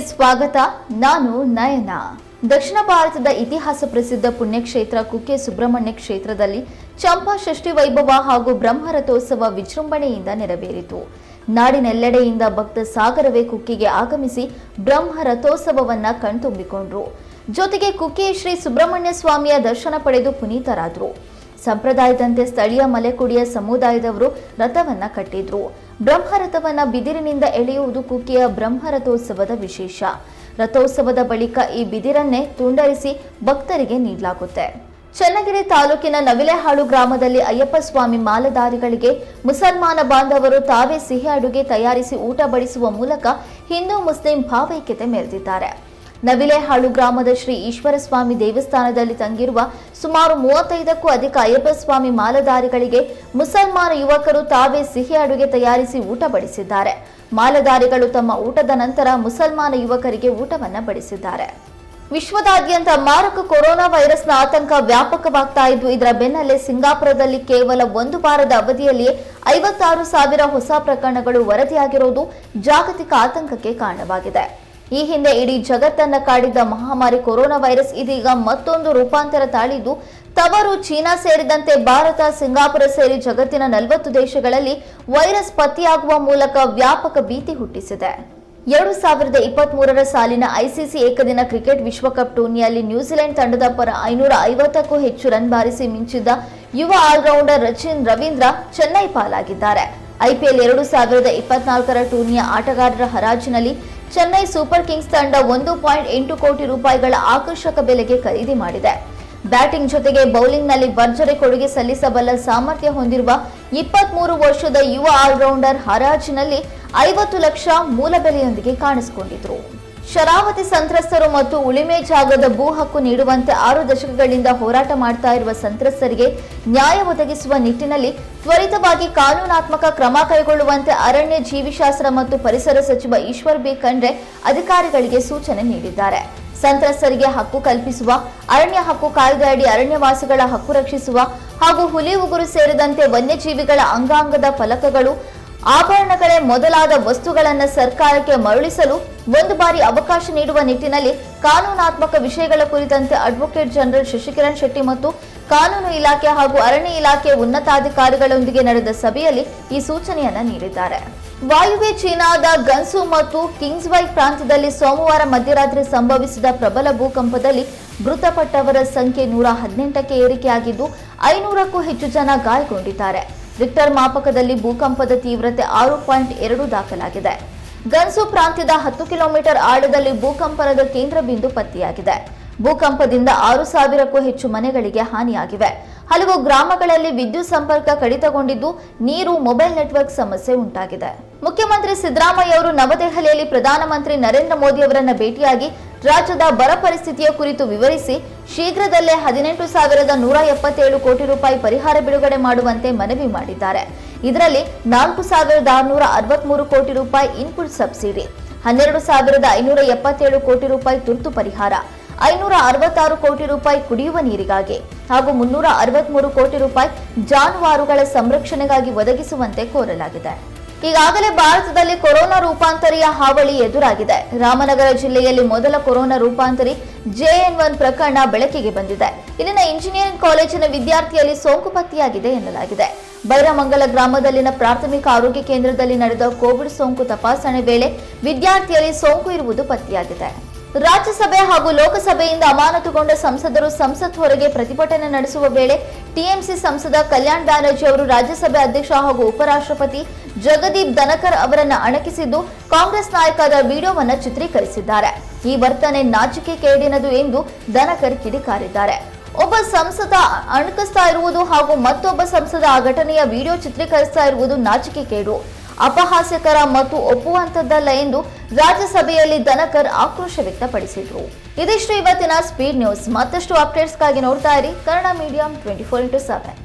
ಸ್ವಾಗತ, ನಾನು ನಯನ. ದಕ್ಷಿಣ ಭಾರತದ ಇತಿಹಾಸ ಪ್ರಸಿದ್ಧ ಪುಣ್ಯಕ್ಷೇತ್ರ ಕುಕ್ಕೆ ಸುಬ್ರಹ್ಮಣ್ಯ ಕ್ಷೇತ್ರದಲ್ಲಿ ಚಂಪಾ ಷಷ್ಠಿ ವೈಭವ ಹಾಗೂ ಬ್ರಹ್ಮರಥೋತ್ಸವ ವಿಜೃಂಭಣೆಯಿಂದ ನೆರವೇರಿತು. ನಾಡಿನೆಲ್ಲೆಡೆಯಿಂದ ಭಕ್ತ ಸಾಗರವೇ ಕುಕ್ಕಿಗೆ ಆಗಮಿಸಿ ಬ್ರಹ್ಮ ರಥೋತ್ಸವವನ್ನ ಕಣ್ತುಂಬಿಕೊಂಡ್ರು. ಜೊತೆಗೆ ಕುಕ್ಕೆ ಶ್ರೀ ಸುಬ್ರಹ್ಮಣ್ಯ ಸ್ವಾಮಿಯ ದರ್ಶನ ಪಡೆದು ಪುನೀತರಾದರು. ಸಂಪ್ರದಾಯದಂತೆ ಸ್ಥಳೀಯ ಮಲೆಕುಡಿಯ ಸಮುದಾಯದವರು ರಥವನ್ನ ಕಟ್ಟಿದ್ರು. ಬ್ರಹ್ಮರಥವನ್ನ ಬಿದಿರಿನಿಂದ ಎಳೆಯುವುದು ಕುಕ್ಕಿಯ ಬ್ರಹ್ಮರಥೋತ್ಸವದ ವಿಶೇಷ. ರಥೋತ್ಸವದ ಬಳಿಕ ಈ ಬಿದಿರನ್ನೇ ತುಂಡರಿಸಿ ಭಕ್ತರಿಗೆ ನೀಡಲಾಗುತ್ತೆ. ಚನ್ನಗಿರಿ ತಾಲೂಕಿನ ನವಿಲೆಹಾಳು ಗ್ರಾಮದಲ್ಲಿ ಅಯ್ಯಪ್ಪ ಸ್ವಾಮಿ ಮಾಲಧಾರಿಗಳಿಗೆ ಮುಸಲ್ಮಾನ ಬಾಂಧವರು ತಾವೇ ಸಿಹಿ ಅಡುಗೆ ತಯಾರಿಸಿ ಊಟ ಬಡಿಸುವ ಮೂಲಕ ಹಿಂದೂ ಮುಸ್ಲಿಂ ಭಾವೈಕ್ಯತೆ ಮೆರೆದಿದ್ದಾರೆ. ನವಿಲೆಹಾಳು ಗ್ರಾಮದ ಶ್ರೀ ಈಶ್ವರಸ್ವಾಮಿ ದೇವಸ್ಥಾನದಲ್ಲಿ ತಂಗಿರುವ ಸುಮಾರು ಮೂವತ್ತೈದಕ್ಕೂ ಅಧಿಕ ಅಯ್ಯಪ್ಪ ಸ್ವಾಮಿ ಮಾಲಧಾರಿಗಳಿಗೆ ಮುಸಲ್ಮಾನ ಯುವಕರು ತಾವೇ ಸಿಹಿ ಅಡುಗೆ ತಯಾರಿಸಿ ಊಟ ಬಡಿಸಿದ್ದಾರೆ. ಮಾಲಧಾರಿಗಳು ತಮ್ಮ ಊಟದ ನಂತರ ಮುಸಲ್ಮಾನ ಯುವಕರಿಗೆ ಊಟವನ್ನು ಬಡಿಸಿದ್ದಾರೆ. ವಿಶ್ವದಾದ್ಯಂತ ಮಾರಕ ಕೊರೋನಾ ವೈರಸ್ನ ಆತಂಕ ವ್ಯಾಪಕವಾಗ್ತಾ ಇದ್ದು, ಇದರ ಬೆನ್ನಲ್ಲೇ ಸಿಂಗಾಪುರದಲ್ಲಿ ಕೇವಲ ಒಂದು ವಾರದ ಅವಧಿಯಲ್ಲಿಯೇ ಐವತ್ತಾರು ಸಾವಿರ ಹೊಸ ಪ್ರಕರಣಗಳು ವರದಿಯಾಗಿರುವುದು ಜಾಗತಿಕ ಆತಂಕಕ್ಕೆ ಕಾರಣವಾಗಿದೆ. ಈ ಹಿಂದೆ ಇಡೀ ಜಗತ್ತನ್ನ ಕಾಡಿದ್ದ ಮಹಾಮಾರಿ ಕೊರೋನಾ ವೈರಸ್ ಇದೀಗ ಮತ್ತೊಂದು ರೂಪಾಂತರ ತಾಳಿದ್ದು, ತವರು ಚೀನಾ ಸೇರಿದಂತೆ ಭಾರತ, ಸಿಂಗಾಪುರ ಸೇರಿ ಜಗತ್ತಿನ ನಲವತ್ತು ದೇಶಗಳಲ್ಲಿ ವೈರಸ್ ಪತ್ತೆಯಾಗುವ ಮೂಲಕ ವ್ಯಾಪಕ ಭೀತಿ ಹುಟ್ಟಿಸಿದೆ. ಎರಡು ಸಾವಿರದ ಇಪ್ಪತ್ತ್ ಮೂರರ ಸಾಲಿನ ಐಸಿಸಿ ಏಕದಿನ ಕ್ರಿಕೆಟ್ ವಿಶ್ವಕಪ್ ಟೂರ್ನಿಯಲ್ಲಿ ನ್ಯೂಜಿಲೆಂಡ್ ತಂಡದ ಪರ ಐನೂರ ಐವತ್ತಕ್ಕೂ ಹೆಚ್ಚು ರನ್ ಬಾರಿಸಿ ಮಿಂಚಿದ್ದ ಯುವ ಆಲ್ರೌಂಡರ್ ರಚಿನ್ ರವೀಂದ್ರ ಚೆನ್ನೈ ಪಾಲಾಗಿದ್ದಾರೆ. ಐಪಿಎಲ್ ಎರಡು ಸಾವಿರದ ಇಪ್ಪತ್ನಾಲ್ಕರ ಟೂರ್ನಿಯ ಆಟಗಾರರ ಹರಾಜಿನಲ್ಲಿ ಚೆನ್ನೈ ಸೂಪರ್ ಕಿಂಗ್ಸ್ ತಂಡ ಒಂದು ಪಾಯಿಂಟ್ ಎಂಟು ಕೋಟಿ ರೂಪಾಯಿಗಳ ಆಕರ್ಷಕ ಬೆಲೆಗೆ ಖರೀದಿ ಮಾಡಿದೆ. ಬ್ಯಾಟಿಂಗ್ ಜೊತೆಗೆ ಬೌಲಿಂಗ್ನಲ್ಲಿ ಭರ್ಜರಿ ಕೊಡುಗೆ ಸಲ್ಲಿಸಬಲ್ಲ ಸಾಮರ್ಥ್ಯ ಹೊಂದಿರುವ ಇಪ್ಪತ್ಮೂರು ವರ್ಷದ ಯುವ ಆಲ್ರೌಂಡರ್ ಹರಾಜಿನಲ್ಲಿ ಐವತ್ತು ಲಕ್ಷ ಮೂಲ ಬೆಲೆಯೊಂದಿಗೆ ಕಾಣಿಸಿಕೊಂಡಿದ್ರು. ಶರಾವತಿ ಸಂತ್ರಸ್ತರು ಮತ್ತು ಉಳಿಮೆ ಜಾಗದ ಭೂ ಹಕ್ಕು ನೀಡುವಂತೆ ಆರು ದಶಕಗಳಿಂದ ಹೋರಾಟ ಮಾಡ್ತಾ ಇರುವ ಸಂತ್ರಸ್ತರಿಗೆ ನ್ಯಾಯ ಒದಗಿಸುವ ನಿಟ್ಟಿನಲ್ಲಿ ತ್ವರಿತವಾಗಿ ಕಾನೂನಾತ್ಮಕ ಕ್ರಮ ಕೈಗೊಳ್ಳುವಂತೆ ಅರಣ್ಯ ಜೀವಿಶಾಸ್ತ್ರ ಮತ್ತು ಪರಿಸರ ಸಚಿವ ಈಶ್ವರ್ ಬಿ. ಖಂಡ್ರೆ ಅಧಿಕಾರಿಗಳಿಗೆ ಸೂಚನೆ ನೀಡಿದ್ದಾರೆ. ಸಂತ್ರಸ್ತರಿಗೆ ಹಕ್ಕು ಕಲ್ಪಿಸುವ, ಅರಣ್ಯ ಹಕ್ಕು ಕಾಯ್ದೆ ಅಡಿ ಅರಣ್ಯವಾಸಿಗಳ ಹಕ್ಕು ರಕ್ಷಿಸುವ ಹಾಗೂ ಹುಲಿ ಉಗುರು ಸೇರಿದಂತೆ ವನ್ಯಜೀವಿಗಳ ಅಂಗಾಂಗದ ಫಲಕಗಳು ಆಭರಣಗಳೇ ಮೊದಲಾದ ವಸ್ತುಗಳನ್ನು ಸರ್ಕಾರಕ್ಕೆ ಮರಳಿಸಲು ಒಂದು ಬಾರಿ ಅವಕಾಶ ನೀಡುವ ನಿಟ್ಟಿನಲ್ಲಿ ಕಾನೂನಾತ್ಮಕ ವಿಷಯಗಳ ಕುರಿತಂತೆ ಅಡ್ವೊಕೇಟ್ ಜನರಲ್ ಶಶಿಕಿರಣ್ ಶೆಟ್ಟಿ ಮತ್ತು ಕಾನೂನು ಇಲಾಖೆ ಹಾಗೂ ಅರಣ್ಯ ಇಲಾಖೆ ಉನ್ನತಾಧಿಕಾರಿಗಳೊಂದಿಗೆ ನಡೆದ ಸಭೆಯಲ್ಲಿ ಈ ಸೂಚನೆಯನ್ನು ನೀಡಿದ್ದಾರೆ. ವಾಯುವೆ ಚೀನಾದ ಗನ್ಸು ಮತ್ತು ಕಿಂಗ್ಸ್ವೈ ಪ್ರಾಂತ್ಯದಲ್ಲಿ ಸೋಮವಾರ ಮಧ್ಯರಾತ್ರಿ ಸಂಭವಿಸಿದ ಪ್ರಬಲ ಭೂಕಂಪದಲ್ಲಿ ಮೃತಪಟ್ಟವರ ಸಂಖ್ಯೆ ನೂರ ಹದಿನೆಂಟಕ್ಕೆ ಏರಿಕೆಯಾಗಿದ್ದು ಐನೂರಕ್ಕೂ ಹೆಚ್ಚು ಜನ ಗಾಯಗೊಂಡಿದ್ದಾರೆ. ರಿಕ್ಟರ್ ಮಾಪಕದಲ್ಲಿ ಭೂಕಂಪದ ತೀವ್ರತೆ ಆರು ಪಾಯಿಂಟ್ ಎರಡು ದಾಖಲಾಗಿದೆ. ಗನ್ಸು ಪ್ರಾಂತ್ಯದ ಹತ್ತು ಕಿಲೋಮೀಟರ್ ಆಳದಲ್ಲಿ ಭೂಕಂಪನದ ಕೇಂದ್ರ ಬಿಂದು ಪತ್ತೆಯಾಗಿದೆ. ಭೂಕಂಪದಿಂದ ಆರು ಸಾವಿರಕ್ಕೂ ಹೆಚ್ಚು ಮನೆಗಳಿಗೆ ಹಾನಿಯಾಗಿವೆ. ಹಲವು ಗ್ರಾಮಗಳಲ್ಲಿ ವಿದ್ಯುತ್ ಸಂಪರ್ಕ ಕಡಿತಗೊಂಡಿದ್ದು ನೀರು, ಮೊಬೈಲ್ ನೆಟ್ವರ್ಕ್ ಸಮಸ್ಯೆ ಉಂಟಾಗಿದೆ. ಮುಖ್ಯಮಂತ್ರಿ ಸಿದ್ದರಾಮಯ್ಯ ಅವರು ನವದೆಹಲಿಯಲ್ಲಿ ಪ್ರಧಾನಮಂತ್ರಿ ನರೇಂದ್ರ ಮೋದಿ ಅವರನ್ನು ಭೇಟಿಯಾಗಿ ರಾಜ್ಯದ ಬರ ಪರಿಸ್ಥಿತಿಯ ಕುರಿತು ವಿವರಿಸಿ ಶೀಘ್ರದಲ್ಲೇ ಹದಿನೆಂಟು ಸಾವಿರದ ನೂರ ಎಪ್ಪತ್ತೇಳು ಕೋಟಿ ರೂಪಾಯಿ ಪರಿಹಾರ ಬಿಡುಗಡೆ ಮಾಡುವಂತೆ ಮನವಿ ಮಾಡಿದ್ದಾರೆ. ಇದರಲ್ಲಿ ನಾಲ್ಕು ಸಾವಿರದ ಆರುನೂರ ಅರವತ್ಮೂರು ಕೋಟಿ ರೂಪಾಯಿ ಇನ್ಪುಟ್ ಸಬ್ಸಿಡಿ ಹನ್ನೆರಡು ಸಾವಿರದ ಐನೂರ ಎಪ್ಪತ್ತೇಳು ಕೋಟಿ ರೂಪಾಯಿ ತುರ್ತು ಪರಿಹಾರ, ಐನೂರ ಅರವತ್ತಾರು ಕೋಟಿ ರೂಪಾಯಿ ಕುಡಿಯುವ ನೀರಿಗಾಗಿ ಹಾಗೂ ಮುನ್ನೂರ ಅರವತ್ಮೂರು ಕೋಟಿ ರೂಪಾಯಿ ಜಾನುವಾರುಗಳ ಸಂರಕ್ಷಣೆಗಾಗಿ ಒದಗಿಸುವಂತೆ ಕೋರಲಾಗಿದೆ. ಈಗಾಗಲೇ ಭಾರತದಲ್ಲಿ ಕೊರೋನಾ ರೂಪಾಂತರಿಯ ಹಾವಳಿ ಎದುರಾಗಿದೆ. ರಾಮನಗರ ಜಿಲ್ಲೆಯಲ್ಲಿ ಮೊದಲ ಕೊರೋನಾ ರೂಪಾಂತರಿ ಜೆಎನ್ ಒನ್ ಪ್ರಕರಣ ಬೆಳಕಿಗೆ ಬಂದಿದೆ. ಇಲ್ಲಿನ ಇಂಜಿನಿಯರಿಂಗ್ ಕಾಲೇಜಿನ ವಿದ್ಯಾರ್ಥಿಯಲ್ಲಿ ಸೋಂಕು ಪತ್ತೆಯಾಗಿದೆ ಎನ್ನಲಾಗಿದೆ. ಬೈರಮಂಗಲ ಗ್ರಾಮದಲ್ಲಿನ ಪ್ರಾಥಮಿಕ ಆರೋಗ್ಯ ಕೇಂದ್ರದಲ್ಲಿ ನಡೆದ ಕೋವಿಡ್ ಸೋಂಕು ತಪಾಸಣೆ ವೇಳೆ ವಿದ್ಯಾರ್ಥಿಯಲ್ಲಿ ಸೋಂಕು ಇರುವುದು ಪತ್ತೆಯಾಗಿದೆ. ರಾಜ್ಯಸಭೆ ಹಾಗೂ ಲೋಕಸಭೆಯಿಂದ ಅಮಾನತುಗೊಂಡ ಸಂಸದರು ಸಂಸತ್ ಹೊರಗೆ ಪ್ರತಿಭಟನೆ ನಡೆಸುವ ವೇಳೆ ಟಿಎಂಸಿ ಸಂಸದ ಕಲ್ಯಾಣ್ ಬ್ಯಾನರ್ಜಿ ಅವರು ರಾಜ್ಯಸಭೆ ಅಧ್ಯಕ್ಷ ಹಾಗೂ ಉಪರಾಷ್ಟ್ರಪತಿ ಜಗದೀಪ್ ಧನಕರ್ ಅವರನ್ನ ಅಣಕಿಸಿದ್ದು ಕಾಂಗ್ರೆಸ್ ನಾಯಕರ ವಿಡಿಯೋವನ್ನು ಚಿತ್ರೀಕರಿಸಿದ್ದಾರೆ. ಈ ವರ್ತನೆ ನಾಚಿಕೆ ಕೇಡಿನದು ಎಂದು ಧನಕರ್ ಕಿಡಿಕಾರಿದ್ದಾರೆ. ಒಬ್ಬ ಸಂಸದ ಅಣಕಿಸ್ತಾ ಇರುವುದು ಹಾಗೂ ಮತ್ತೊಬ್ಬ ಸಂಸದ ಆ ಘಟನೆಯ ವಿಡಿಯೋ ಚಿತ್ರೀಕರಿಸ್ತಾ ಇರುವುದು ನಾಚಿಕೆ ಕೇಡು. ಅಪಹಾಸ್ಯಕರ ಮತ್ತು ಒಪ್ಪುವಂತದ್ದಲ್ಲ ಎಂದು ರಾಜ್ಯಸಭೆಯಲ್ಲಿ ಧನಕರ್ ಆಕ್ರೋಶ ವ್ಯಕ್ತಪಡಿಸಿದ್ರು. ಇದಿಷ್ಟು ಇವತ್ತಿನ ಸ್ಪೀಡ್ ನ್ಯೂಸ್ ಮತ್ತಷ್ಟು ಅಪ್ಡೇಟ್ಸ್ಗಾಗಿ ನೋಡ್ತಾ ಇರಿ Kannada medium twenty four into seven